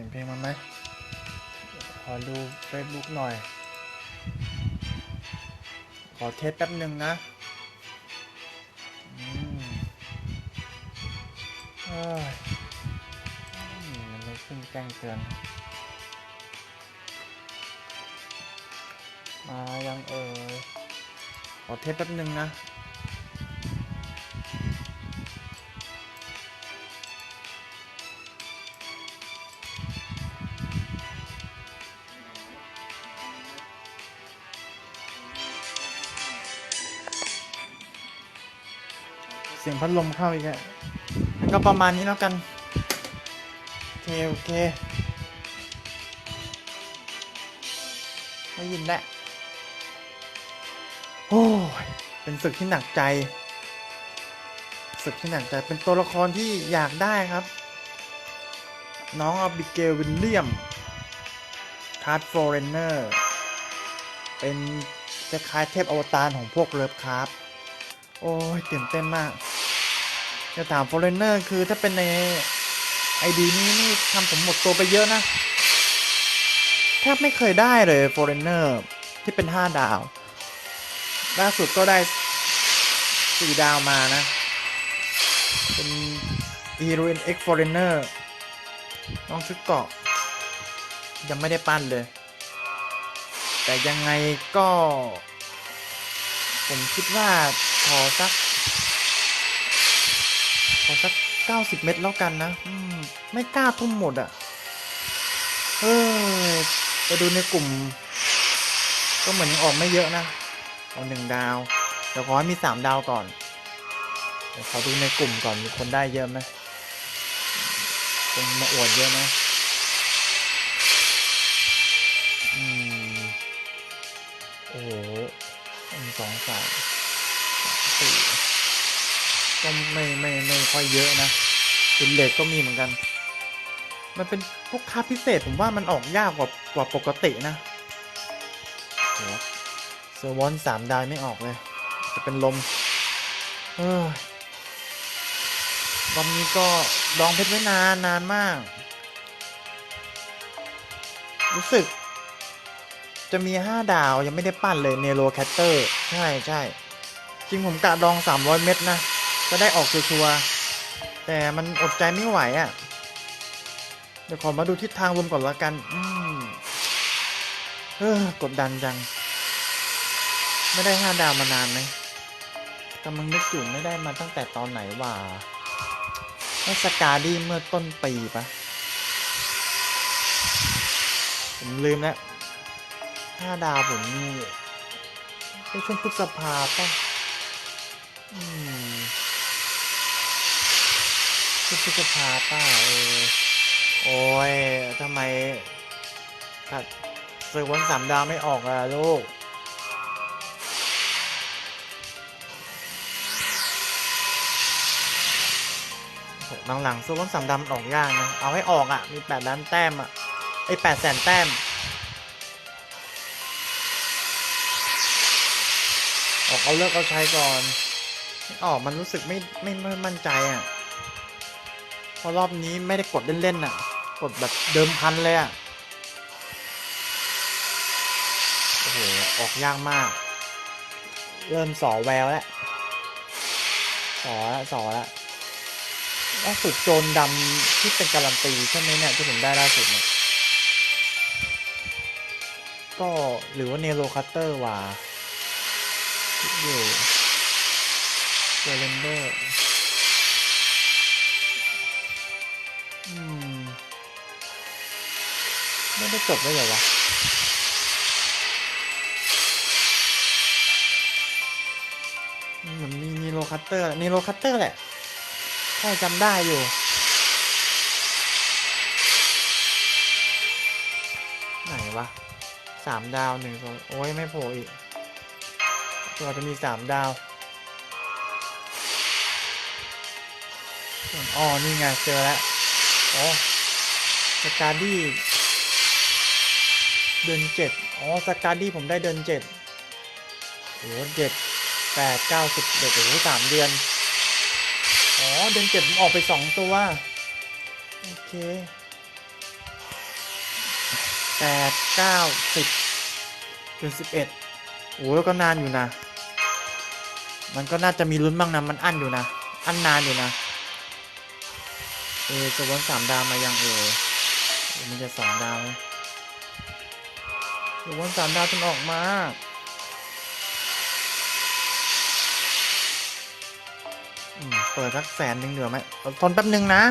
สียงเพลงมันไหมขอดู Facebook หน่อย ขอเทสแป๊บหนึ่งนะอืมเอ้ยอืมมันไม่ขึ้นแจ้งเตือนมายังเอ่ยขอเทสแป๊บหนึ่งนะ สียงพัดลมเข้าอีกแล้วก็ประมาณนี้แล้วกัน โอเค โอเคได้ยินแล้วโอ้ยเป็นศึกที่หนักใจศึกที่หนักใจเป็นตัวละครที่อยากได้ครับ น้องอบิเกลวินเลียมคาร์ดฟอร์เรนเนอร์เป็นจะคล้ายเทพอวตารของพวกเลิฟคราฟโอ้ยตื่นเต้นมาก จะถาม Foreigner คือถ้าเป็นในไอดีนี้นี่ทำผมหมดตัวไปเยอะนะแทบไม่เคยได้เลย Foreigner ที่เป็น 5 ดาว ล่าสุดก็ได้ 4 ดาวมานะ เป็น Heroine X Foreigner น้องชุดเกาะ ยังไม่ได้ปั้นเลย แต่ยังไงก็ ผมคิดว่าขอสัก อสัก 90 เม็ดแล้วกันนะมไม่กล้าทุ่มหมดอะ่ะ เออไปดูในกลุ่ม ก็เหมือนยังออกไม่เยอะนะ เอาหนึ่งดาวเดี๋ยวขอให้มีสามดาวก่อนเดี๋ยวขอดูในกลุ่มก่อนมีคนได้เยอะไหมคนมาอวดเยอะไหมอืมโอ้โหหนึ่งสองสามสี่ ก็ไม่ไม่ไม่ค่อยเยอะนะเป็นเหลทก็มีเหมือนกัน มันเป็นพวกค่าพิเศษผมว่ามันออกยากกว่ากว่าปกตินะเซอร์วอนสามดาวไม่ออกเลย จะเป็นลม เออรอบนี้ก็ดองเพชรไว้นานนานมาก รู้สึก จะมี5ดาวยังไม่ได้ปั้นเลยเนโรแคตเตอร์ ใช่ใช่จริงผมกะดอง300เม็ดนะ จะได้ออกชัวร์แต่มันอดใจไม่ไหวอะ่ะ เดี๋ยวขอมาดูทิศทางรวมก่อนละกัน อืมเออกดดันจัง ไม่ได้5ดาวมานานไหมกำลังนึกอยู่ไม่ได้มาตั้งแต่ตอนไหนว่าไม่สกาดี้เมื่อต้นปีปะผมลืมแล้วห้าดาวผมนี่ในช่วงพฤษภาป่ะ อืม พฤษภาป่ะเออโอ้ยทำไมถัดซื้อวันสามดาวไม่ออกอะลูกโหหลังๆซื้อวันสามดาวออกยากนะ เอาให้ออกอะ มีแปดล้านแต้มอะ ไอ้แปดแสนแต้ม ออกเอาเลิกเอาใช้ก่อนไม่ออกมันรู้สึกไม่ไม่ไม่มั่นใจอะ เพราะรอบนี้ไม่ได้กดเล่นๆอะ กดแบบเดิมพันเลยอะ โอ้โห ออกยากมาก เริ่มสอแววแล้ว สอละสอละล่าสุดโจรดำที่เป็นการันตีใช่ไหมเนี่ยที่ผมได้ล่าสุดเนี่ย ก็หรือว่าเนโรคัตเตอร์ว่าอยู่เซเลนเดอร์ ไม่ได้จบได้เหรอวะเหมือนมีนีโรคัตเตอร์นีโรคัตเตอร์แหละใช่จำได้อยู่ไหนวะสามดาวหนึ่งสองโอ้ยไม่โผล่อีกตัวจะมีสามดาว ส่วนอ๋อนี่ไงเจอแล้ว อ๋อสกาดี้เดือนเจ็ดอ๋อสกาดี้ผมได้เดือนเจ็ดโอ้เจ็ดแปดเก้าสิบเด็กโอ้โหสามเดือน อ๋อ เดือนเจ็ดผมออกไปสองตัว โอเคแปดเก้าสิบจนสิบเอ็ดโอ้ยก็นานอยู่นะ มันก็น่าจะมีลุ้นบ้างนะ มันอั้นอยู่นะ อั้นนานอยู่นะ เอจะวนสามดาวมายังเอมันจะสองดาวไหมจะวนสามดาวจนออกมาอืมเปิดสักแสนหนึ่งเหลือไหมทนแป๊บหนึ่งนะ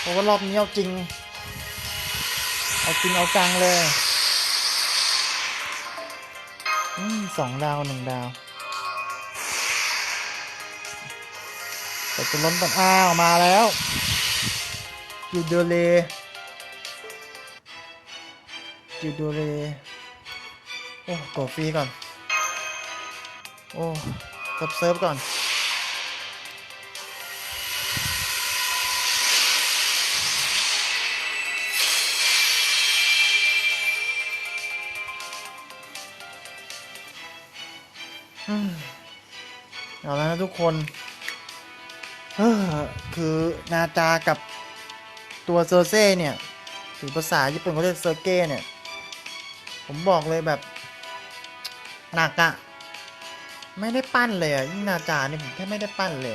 เพราะว่ารอบนี้เอาจริง เอาจริงเอาจังเลยอืมสองดาวหนึ่งดาว แต่จะล้นปันอ้าวมาแล้วกิวเดเลกิวเดเลโอ้กดฟรีก่อน โอ้กดเซิร์ฟก่อนเอาแล้วนะทุกคน เฮ้อคือนาจากับตัวเซอร์เซ่เนี่ยหรือภาษาญี่ปุ่นเขาเรียกเซอร์เก้เนี่ย ผมบอกเลยแบบ หนักอะไม่ได้ปั้นเลยอะยิ่งนาจานี่ผมแทบไม่ได้ปั้นเลย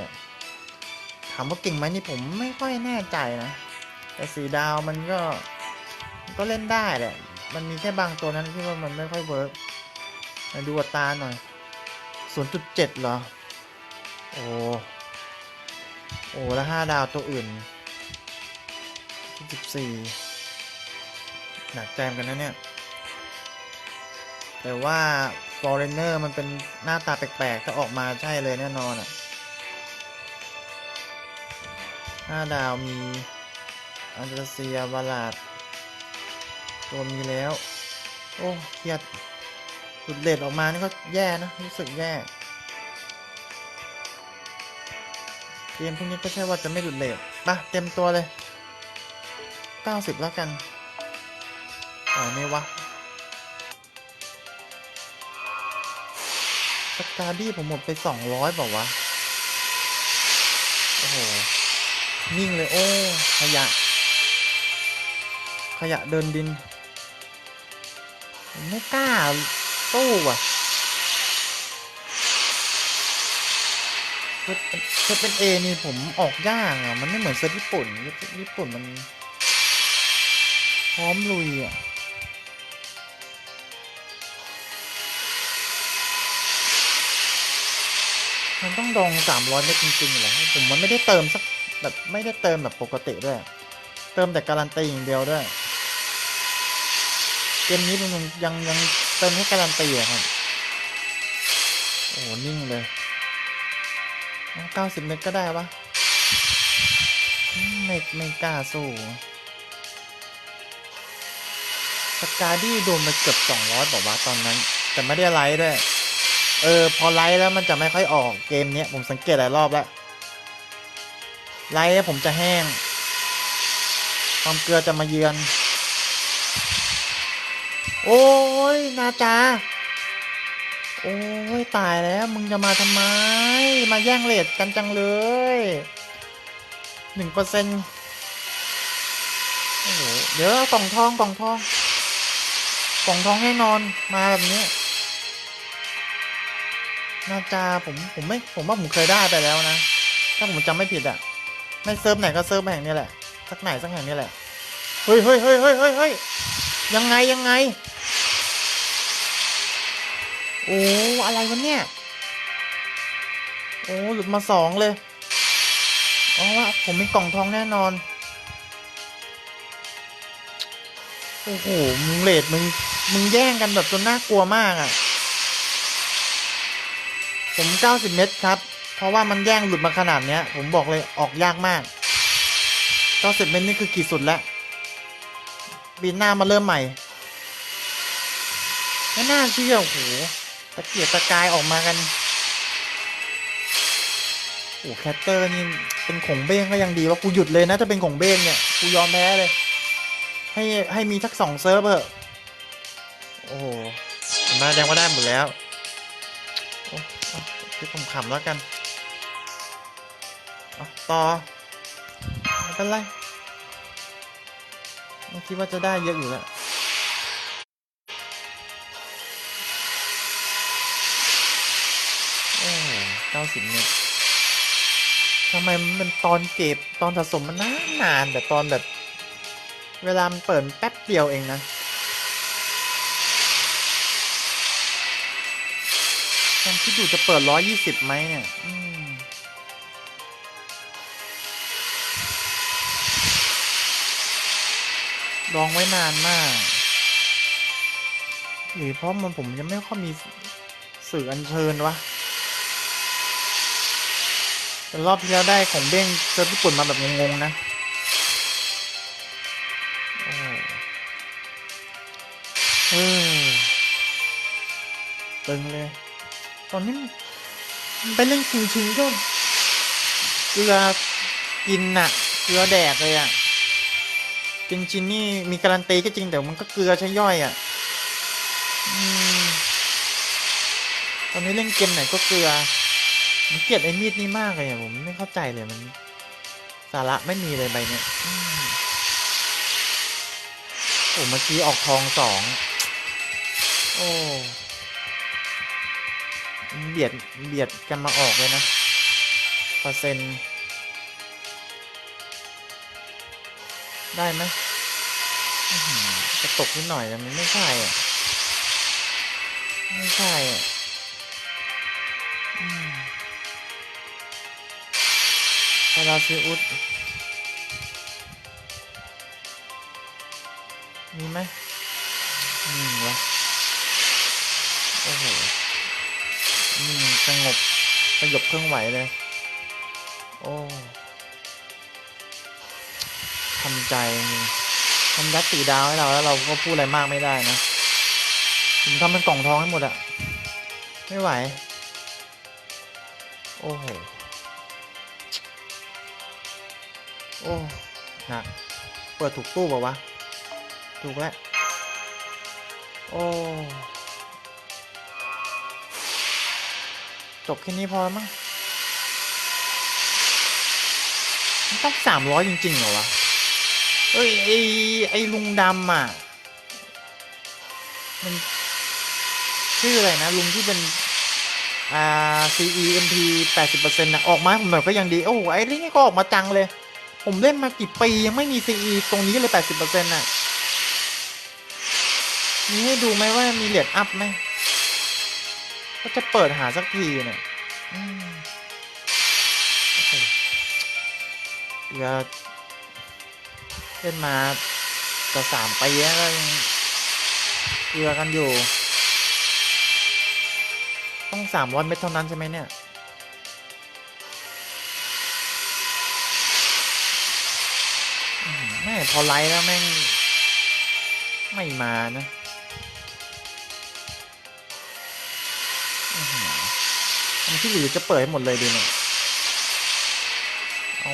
ถามว่าเก่งไหมนี่ผมไม่ค่อยแน่ใจนะ แต่สีดาวมันก็ก็เล่นได้แหละ มันมีแค่บางตัวนั้นที่ว่ามันไม่ค่อยเวิร์กมาดูอัตราหน่อยศูนย์จุดเจ็ดเหรอ โอ้ โอ้แล้วห้าดาวตัวอื่นสิบสี่หนักใจมกันนะเนี่ย แต่ว่า Foreigner มันเป็นหน้าตาแปลกๆ ถ้าออกมาใช่เลยแน่นอนอะห้าดาวมีอันเดรเซียบาลาดตัวมีแล้ว โอ้เครียดสุดเด็ดออกมานี่ก็แย่นะ รู้สึกแย่ มพวกนี้ก็ใช่ว่าจะไม่หลุดเลทปะเต็มตัวเลย 90 แล้วกันอ๋อไม่วะสกาดี้ผมหมดไป 200บอกว่าวะ โอ้โห นิ่งเลยโอ้ ขยะ ขยะเดินดิน ผมไม่กล้าสู้ว่ะ เซตเป็นเอนี่ผมออกยากอะ มันไม่เหมือนเซตญี่ปุ่น ญี่ปุ่นมัน พร้อมลุยอะมันต้องดองสามร้อยเม็ดจริงๆเหรอผมมันไม่ได้เติมสักแบบไม่ได้เติมแบบปกติด้วย เติมแต่การันตีอย่างเดียวด้วย เกมนี้มันยังยังเติมให้การันตีอะครับ โอ้นิ่งเลย เก้าสิบเมตรก็ได้ปะอืมไม่ไม่กล้าสู้สกาดี้โดนไปเกือบสองร้อยบอกว่าตอนนั้น แต่ไม่ได้ไลฟ์ด้วย เออ พอไลฟ์แล้วมันจะไม่ค่อยออกเกมเนี้ย ผมสังเกตหลายรอบแล้ว ไลฟ์ผมจะแห้ง ความเกลือจะมาเยือน โอ้ย นาจา โอ้ยตายแล้วมึงจะมาทำไม มาแย่งเลทกันจังเลยหนึ่งเปอร์เซ็นต์โอ้โหเดี๋ยวกล่องทองกล่องทองกล่องทองให้นอนมาแบบนี้นาจาผมผมไม่ผมว่าผมเคยได้ไปแล้วนะ ถ้าผมจำไม่ผิดอะไม่เซิร์ฟไหนก็เซิร์ฟแห่งนี้แหละ สักไหนสักแห่งนี้แหละ เฮ้ยเฮ้ยเฮ้ยเฮ้ยเฮ้ยยังไงยังไง อ้อะไรวะเนี่ย โอ้หลุดมาสองเลยอ๋อว่าผมมีกล่องทองแน่นอน โอ้โห มึงเลดมึง มึงแย่งกันแบบจนน่ากลัวมากอะ่ะ ผม90เมตรครับ เพราะว่ามันแย่งหลุดมาขนาดเนี้ย ผมบอกเลยออกยากมาก90เมตรนี่คือขีดสุดแล้วปีหน้ามาเริ่มใหม่ไม่น่าเชื่อโอ้โห ตะเกียกตะกายออกมากันโอ้แคตเตอร์นี่เป็นของเบ้งก็ยังดีว่ากูหยุดเลยนะถ้าเป็นของเบ้งเนี่ยกูยอมแพ้เลย ให้ให้มีทักสองเซิร์ฟเถอะโอ้โหมาแดงว่าได้หมดแล้วโอ้เอาที่ผมขำแล้วกันเอต่อไม่เป็นไรไม่คิดว่าจะได้เยอะอยู่แล้ว เก้าสิบเมตรทำไมมันตอนเก็บตอนสะสมมันนานนานแต่ตอนแบบ เวลามันเปิดแป๊บเดียวเองนะตอนที่ดูจะเปิดร้อยยี่สิบไหมเนี่ยลองไว้นานมาก หรือเพราะมันผมยังไม่ค่อยมีสื่ออัญเชิญวะ แต่รอบที่แล้วได้ของเบ้งเซิร์ฟญี่ปุ่นมาแบบงงๆนะโอ้เออตึงเลย ตอนนี้ไปเล่นชิงๆก็เกลือกินน่ะเกลือแดกเลยอะจริงๆนี่มีการันตีก็จริงแต่มันก็เกลือใช้ย่อยอะอตอนนี้เล่นเกมไหนก็เกลือ ผมเกลียดไอ้มีดนี่มากเลยอะผมไม่เข้าใจเลยมัน สาระไม่มีเลยใบเนี้ยอืมโอ้เมื่อกี้ออกทองสองโอ้เบียดเบียดกันมาออกเลยนะเปอร์เซ็นต์ได้ไหมอื้อหือกระตกนิดหน่อยแต่มันไม่ใช่อะ ไม่ใช่อะาราซิอุสมีไหมอืมวะโอ้โหอืมสงบสยบเครื่องไหวเลย โอ้ทำใจทำยัดสีดาวให้เราแล้วเราก็พูดอะไรมากไม่ได้นะผมทำเป็นกล่องทองให้หมดอะไม่ไหว โอ้โห โอ้หนักเปิดถูกตู้เปล่าวะ ถูกแล้วโอ้จบแค่นี้พอแล้วมั้งต้องสามร้อยจริง ๆ เหรอวะ เอ้ย ไอไอลุงดำอะ มัน ชื่ออะไรนะ ลุงที่เป็น อ่า CEMP 80%นะออกมาผมหน่อยก็ยังดี โอ้ไอ้นี่ก็ออกมาจังเลย ผมเล่นมากี่ปี ยังไม่มี CE ตรงนี้เลย 80%น่ะ มีให้ดูไหมว่ามีเหรียญอัพไหม ก็จะเปิดหาสักทีเนี่ยเหลือเล่นมาจะสามปีแล้วก็ยังเกลือกันอยู่ ต้องสามร้อยเม็ดเท่านั้นใช่ไหมเนี่ย มแม่พอไลฟ์แล้วแม่ง ไม่มานะอันที่เหลือจะเปิดให้หมดเลยดีเนี่ย เอา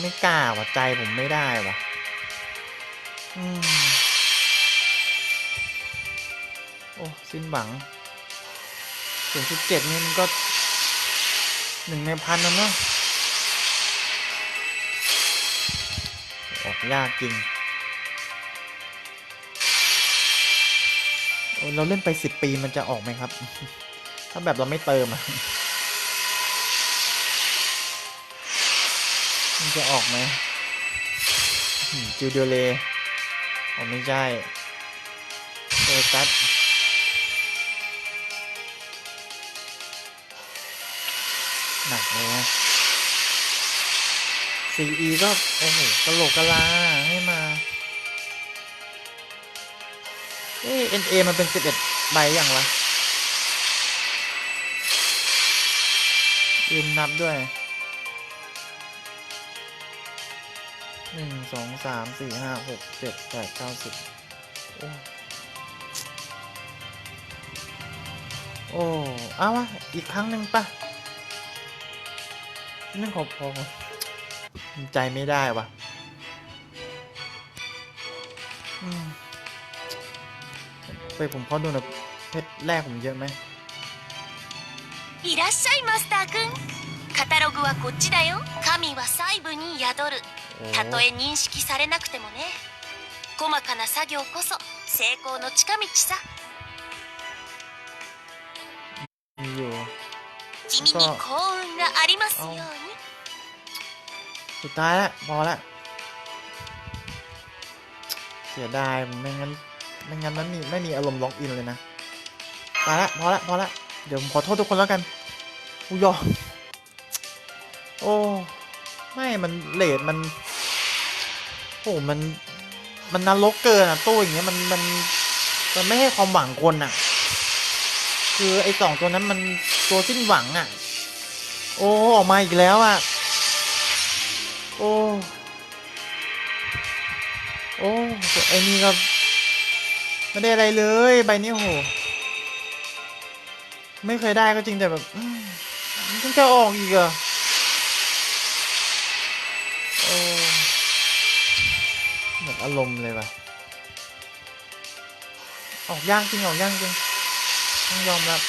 ไม่กล้าว่ะใจผมไม่ได้ว่ะ อืม โอ้ สิ้นหวังศูนย์จุดเจ็ดนี่มันก็หนึ่งในพันนะเนาะ ยากจริง เราเล่นไปสิบปีมันจะออกไหมครับ ถ้าแบบเราไม่เติมอะมันจะออกไหมจิวเดเลอ๋อไม่ใช่เออตัดหนักเลยนะ CE ก็โอ้โหกะโหลกกะลาให้มาเอ๊ะ NA มันเป็น11ใบอย่างวะลืมนับด้วยหนึ่งสองสามสี่ห้าหกเจ็ดแปดเก้าสิบโอ้โอ้เอาวะอีกครั้งหนึ่งปะนั่นขอพอ ใจไม่ได้วะอืมไปผมขอดูหน่อยเพชรแรกผมเยอะไหม いらっしゃいマスターくんカタログはこっちだよ神は細部に宿る โอ้ たとえ認識されなくてもね細かな作業こそ成功の近道さ มีอยู่ 気 君に幸運がありますように สุดท้ายแล้วพอละเสียดายไม่งั้นไม่งั้นมันมีไม่มีอารมณ์ล็อกอินเลยนะไปละพอละพอละเดี๋ยวผมขอโทษทุกคนแล้วกันอุยอมโอ้ไม่มันเลทมันโอ้มันมันนรกเกินอะตู้อย่างเงี้ยมันมันมันไม่ให้ความหวังคนอะ คือไอ้สองตัวนั้นมันตัวสิ้นหวังอะ โอ้ออกมาอีกแล้วอะ โอ้ โอ้ไอ้นี่ก็ไม่ได้อะไรเลยใบนี้โห ไม่เคยได้ก็จริงแต่แบบมันต้องจะออกอีกเหรอโอ้หมดอารมณ์เลยว่ะ ออกยากจริงออกยากจริงต้องยอมรับ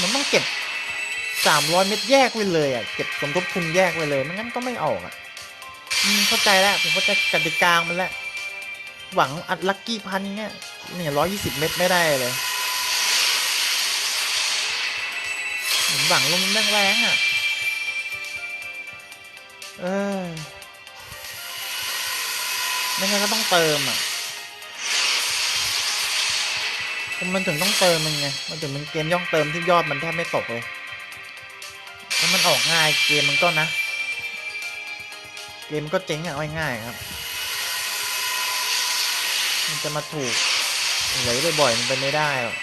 มันต้องเก็บ สามร้อยเม็ดแยกไว้เลยอะเก็บสมทบทุนแยกไว้เลยไม่งั้นก็ไม่ออกอะอืมเข้าใจแล้วผมเข้าใจกติกามันแล้วหวังอัดลักกี้พันเงี้ยเนี่ยร้อยยี่สิบเม็ดไม่ได้เลยเหมือนหวังลมแรงแรงๆอะเออไม่งั้นก็ต้องเติมอะมันถึงต้องเติมมันไงมันถึงเป็นเกมย่องเติมที่ยอดมันแทบไม่ตกเลย ถ้ามันออกง่ายเกมมันก็นะ เกมก็เจ๊งอะง่าง่ายๆครับ มันจะมาถูกไหลบ่อยๆมันไปไม่ได้หรอก